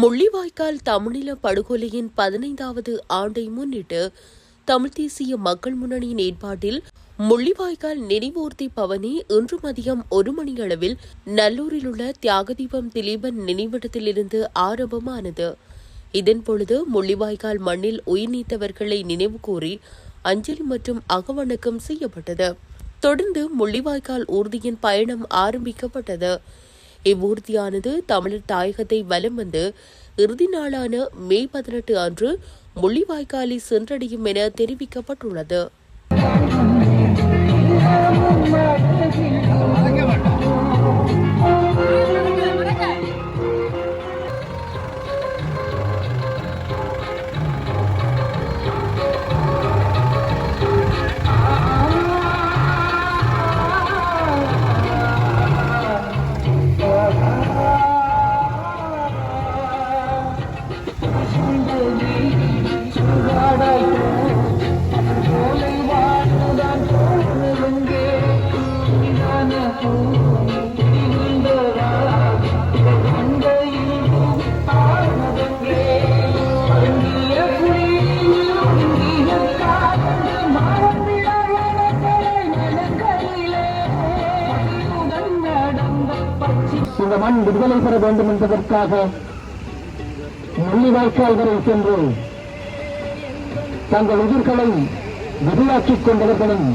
முள்ளிவாய்க்கால் தமிழீழ படுகொலையின் பதினைந்தாவது ஆண்டை முன்னிட்டு தமிழ் தேசிய மக்கள் முன்னணியின் ஏற்பாட்டில் முள்ளிவாய்க்கால் நினைவூர்த்தி பவனி இன்று மதியம் ஒரு மணியளவில் நல்லூரில் உள்ள தியாகதீபம் திலீபன் நினைவிடத்திலிருந்து ஆரம்பமானது. இதன் பொழுது முள்ளிவாய்க்கால் மண்ணில் உயிர் நீத்தவர்களை நினைவுகூறி அஞ்சலி மற்றும் அகவணக்கம் செய்யப்பட்டது. தொடர்ந்து முள்ளிவாய்க்கால் ஊர்தியின் பயணம் ஆரம்பிக்கப்பட்டது. இவ்வூர்தியானது தமிழர் தாயகத்தை வலம் வந்து இறுதி நாளான மே பதினெட்டு அன்று முள்ளிவாய்க்காலை சென்றடையும் என தெரிவிக்கப்பட்டுள்ளது. விடுதலை பெற வேண்டும் என்பதற்காக முள்ளிவாய்க்கால் வரை சென்று தங்கள் உயிர்களை விதியாக்கிக் கொண்டவர்களும்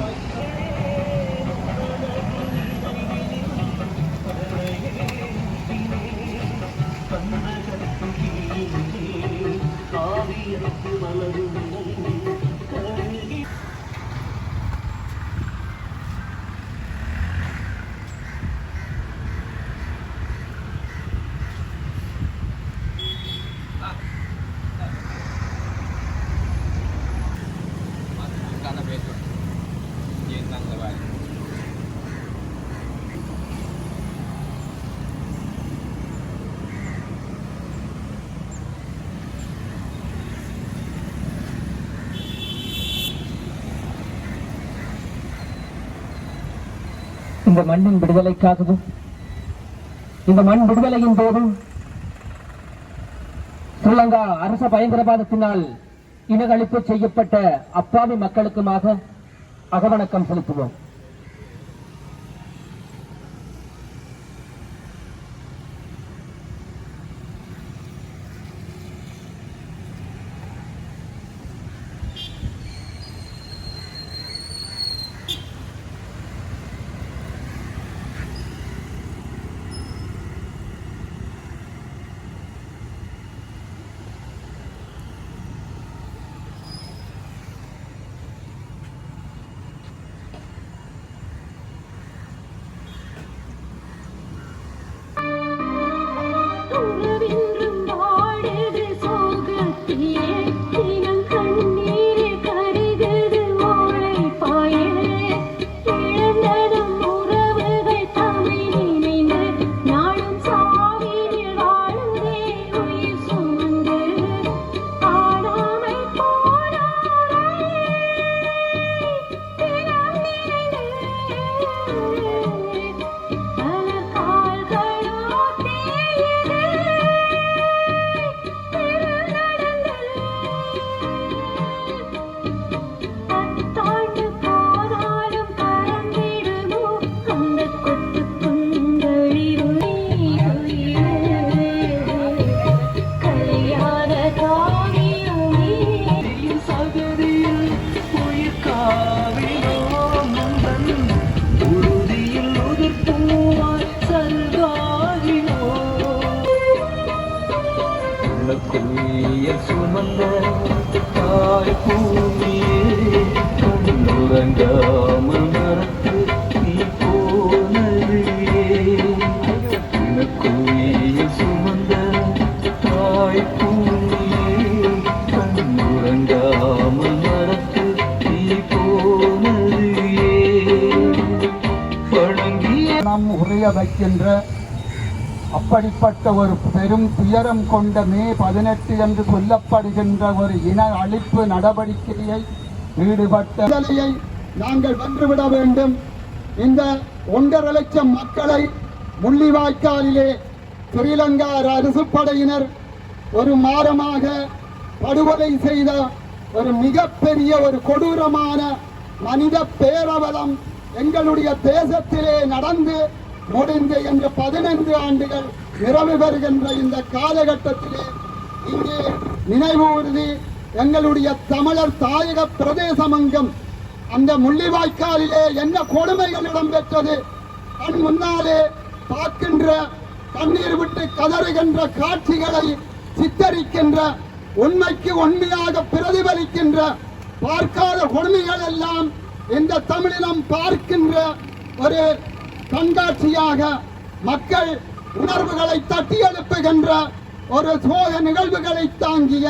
இந்த மண்ணின் விடுதலைக்காகவும் இந்த மண் விடுதலையின் போதும் ஸ்ரீலங்கா அரச பயங்கரவாதத்தினால் இனகழிப்பு செய்யப்பட்ட அப்பாவி மக்களுக்குமாக அகவணக்கம் செலுத்துவோம். தாய் பூமியே கண்ணுறங்காமல் மறந்து நீ போனதிலே உனக்குரிய சுமந்த தாய் பூமியே கண்ணுறங்காமல் மறந்து நீ போனதிலே வழங்கிய நாம் உரைய வைக்கின்ற அப்படிப்பட்ட ஒரு பெரும் துயரம் கொண்ட மே பதினெட்டு என்று சொல்லப்படுகின்ற ஒரு இன அழிப்பு நடவடிக்கையை ஈடுபட்ட நாங்கள் வென்றுவிட வேண்டும். இந்த ஒன்றரை லட்சம் மக்களை முள்ளிவாய்க்காலிலே ஸ்ரீலங்கா அரசு படையினர் ஒரு மாதமாக படுகொலை செய்த ஒரு மிகப்பெரிய ஒரு கொடூரமான மனித பேரவலம் எங்களுடைய தேசத்திலே நடந்து முடிந்து என்று பதினைந்து ஆண்டுகள் நிறைவு பெறுகின்ற இந்த காலகட்டத்திலே இங்கே நினைவூர்தி எங்களுடைய தமிழர் தாயக பிரதேசமங்கம் அந்த முள்ளிவாய்க்காலிலே என்ன கொடுமைகள் இடம்பெற்றது? கண் முன்னாலே பார்க்கின்ற கண்ணீர் விட்டு கதறுகின்ற காட்சிகளை சித்தரிக்கின்ற உண்மைக்கு உண்மையாக பிரதிபலிக்கின்ற பார்க்காத கொடுமைகள் எல்லாம் இந்த தமிழினம் பார்க்கின்ற ஒரு கண்காட்சியாக மக்கள் உணர்வுகளை தட்டி எழுப்புகின்ற ஒரு சோக நிகழ்வுகளை தாங்கிய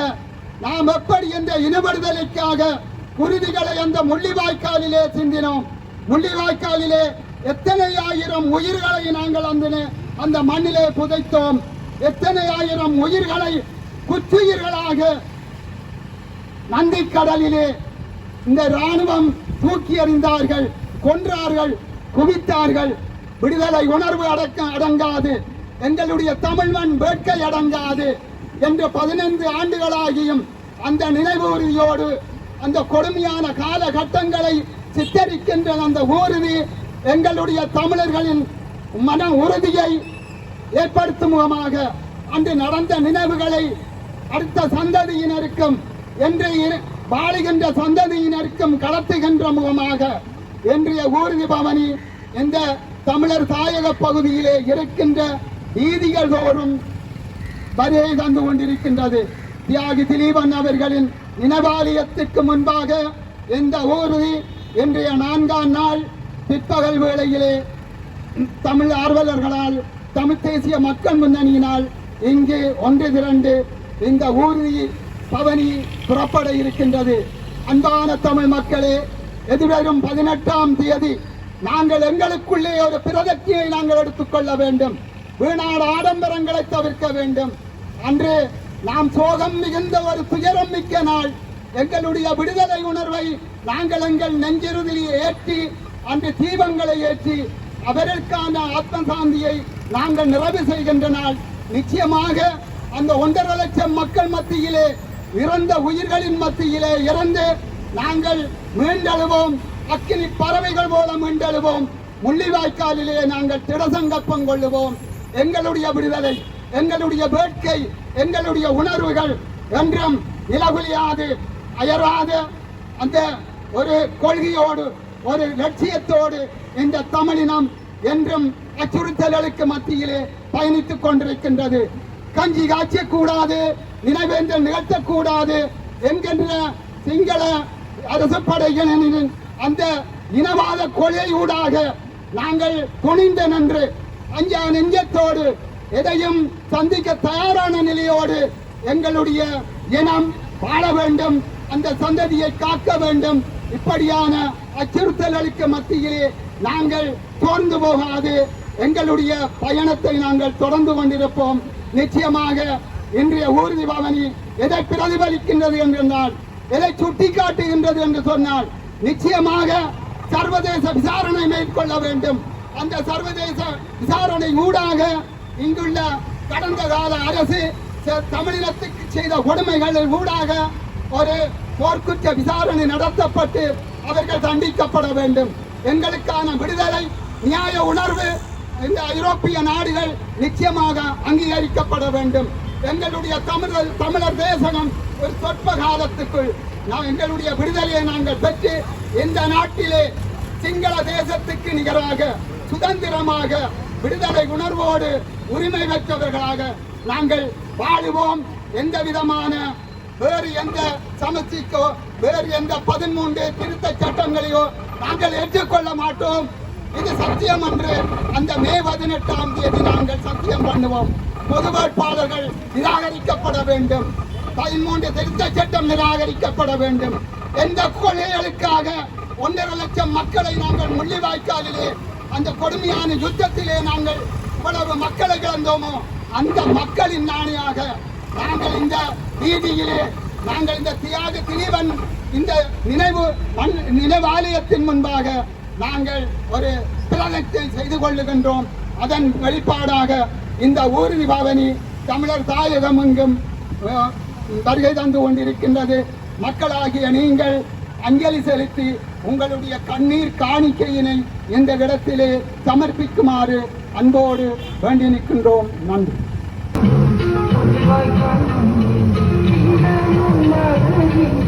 நாம் எப்படி இந்த இனவிடுதலைக்காக குருதிகளை அந்த முள்ளிவாய்க்காலிலே சிந்தினோம்? முள்ளிவாய்க்காலிலே எத்தனை ஆயிரம் உயிர்களை நாங்கள் அந்த அந்த மண்ணிலே புதைத்தோம்? எத்தனை ஆயிரம் உயிர்களை குற்றுயிர்களாக நந்திக்கடலிலே இந்த ராணுவம் தூக்கி எறிந்தார்கள் கொன்றார்கள். குவித்தார்கள். விடுதலை உணர்வு அடக்க அடங்காது. எங்களுடைய தமிழ் மண் வேட்கை அடங்காது என்று பதினைந்து ஆண்டுகளாகியும் அந்த நினைவூர்தியோடு அந்த கொடுமையான காலகட்டங்களை சித்தரிக்கின்ற அந்த ஊர்தி எங்களுடைய தமிழர்களின் மன உறுதியை ஏற்படுத்தும் முகமாக அன்று நடந்த நினைவுகளை அடுத்த சந்ததியினருக்கும் என்று இரு- வாழுகின்ற சந்ததியினருக்கும் கடத்துகின்ற முகமாக இன்றைய ஊர்தி பவனி இந்த தமிழர் தாயக பகுதியிலே இருக்கின்ற வீதிகள் தோறும் வருகை தந்து கொண்டிருக்கின்றது. தியாகி திலீபன் அவர்களின் நினைவாலயத்துக்கு முன்பாக இந்த ஊர்தி இன்றைய நான்காம் நாள் பிற்பகல் வேளையிலே தமிழ் ஆர்வலர்களால் தமிழ் தேசிய மக்கள் முன்னணியினால் இங்கு ஒன்று திரண்டு இந்த ஊர்தி பவனி புறப்பட இருக்கின்றது. அன்பான தமிழ் மக்களே எதிர்வரும் பதினெட்டாம் தேதி நாங்கள் எங்களுக்குள்ளே ஒரு பிரதட்சியை நாங்கள் எடுத்துக்கொள்ள வேண்டும். வீணாட ஆடம்பரங்களை தவிர்க்க வேண்டும். அன்று நாம் சோகம் மிகுந்த ஒரு துயரம் மிக்க நாள். எங்களுடைய விடுதலை உணர்வை நாங்கள் எங்கள் நெஞ்சிறுதியை ஏற்றி அன்று தீபங்களை ஏற்றி அவருக்கான ஆத்ம சாந்தியை நாங்கள் நிறைவு செய்கின்ற நாள். நிச்சயமாக அந்த ஒன்றரை லட்சம் மக்கள் மத்தியிலே இறந்த உயிர்களின் மத்தியிலே இறந்து நாங்கள் மீண்டெழுவோம். அக்கினி பறவைகள் போல மீண்டெழுவோம். முள்ளிவாய்க்காலிலே நாங்கள் திடசங்கப்பம் கொள்ளுவோம் எங்களுடைய விடுதலை எங்களுடைய வேட்கை எங்களுடைய உணர்வுகள் என்றும் நிலகுலியாது அயராது. அந்த ஒரு கொள்கையோடு ஒரு லட்சியத்தோடு இந்த தமிழினம் என்றும் அச்சுறுத்தல்களுக்கு மத்தியிலே பயணித்துக் கொண்டிருக்கின்றது. கஞ்சி காய்ச்சக்கூடாது நினைவேந்தல் நிகழ்த்தக்கூடாது என்கின்ற சிங்கள அரசு படைகளின் அந்த இனவாத கொலை ஊடாக நாங்கள் துணிந்த நின்று அஞ்சா நெஞ்சத்தோடு எதையும் சந்திக்க தயாரான நிலையோடு எங்களுடைய இனம் வாழ வேண்டும் அந்த சந்ததியை காக்க வேண்டும். இப்படியான அச்சுறுத்தல்களுக்கு மத்தியிலே நாங்கள் தோர்ந்து போகாது. எங்களுடைய பயணத்தை நாங்கள் தொடர்ந்து கொண்டிருப்போம். நிச்சயமாக இன்றைய ஊர்தி பவனி எதை பிரதிபலிக்கின்றது என்றால் எதை சுட்டிக்காட்டுகின்றது என்று சொன்னால் நிச்சயமாக சர்வதேச விசாரணை மேற்கொள்ள வேண்டும். அந்த சர்வதேச விசாரணை ஊடாக இங்குள்ள கடந்த கால அரசு தமிழினத்துக்கு செய்த கொடுமைகளில் ஊடாக ஒரு போர்க்குற்ற விசாரணை நடத்தப்பட்டு அவர்கள் தண்டிக்கப்பட வேண்டும். எங்களுக்கான விடுதலை நியாய உணர்வு இந்த ஐரோப்பிய நாடுகள் நிச்சயமாக அங்கீகரிக்கப்பட வேண்டும். எங்களுடைய தமிழர் தமிழர் தேசகம் ஒரு சொற்ப காலத்துக்குள் நாம் எங்களுடைய விடுதலையை நாங்கள் பெற்று இந்த நாட்டிலே சிங்கள தேசத்துக்கு நிகராக சுதந்திரமாக விடுதலை உணர்வோடு உரிமை பெற்றவர்களாக நாங்கள் வாழுவோம். எந்த விதமான வேறு எந்த சமஸ்திக்கோ வேறு எந்த பதிமூன்று திருத்த சட்டங்களையோ நாங்கள் ஏற்றுக்கொள்ள மாட்டோம். இது சத்தியம் என்று அந்த மே பதினெட்டாம் தேதி நாங்கள் சத்தியம் பண்ணுவோம். பொது வேட்பாளர்கள் நிராகரிக்கப்பட வேண்டும். பதிமூன்று திருத்த சட்டம் நிராகரிக்கப்பட வேண்டும். எந்த கொள்கைகளுக்காக ஒன்றரை லட்சம் மக்களை நாங்கள் முள்ளிவாய்க்காலிலே அந்த கொடுமையான யுத்தத்திலே நாங்கள் இவ்வளவு மக்களை இழந்தோமோ அந்த மக்களின் நாணியாக நாங்கள் இந்த வீதியிலே நாங்கள் இந்த தியாக திலீவன் இந்த நினைவு நினைவாலயத்தின் முன்பாக நாங்கள் ஒரு பிரதத்தை செய்து கொள்ளுகின்றோம். அதன் வெளிப்பாடாக இந்த ஊர்தி பவனி தமிழர் தாயகம் எங்கும் வருகை தந்து கொண்டிருக்கின்றது. மக்களாகிய நீங்கள் அஞ்சலி செலுத்தி உங்களுடைய கண்ணீர் காணிக்கையினை இந்த இடத்திலே சமர்ப்பிக்குமாறு அன்போடு வேண்டி நிற்கின்றோம். நன்றி. மகனின்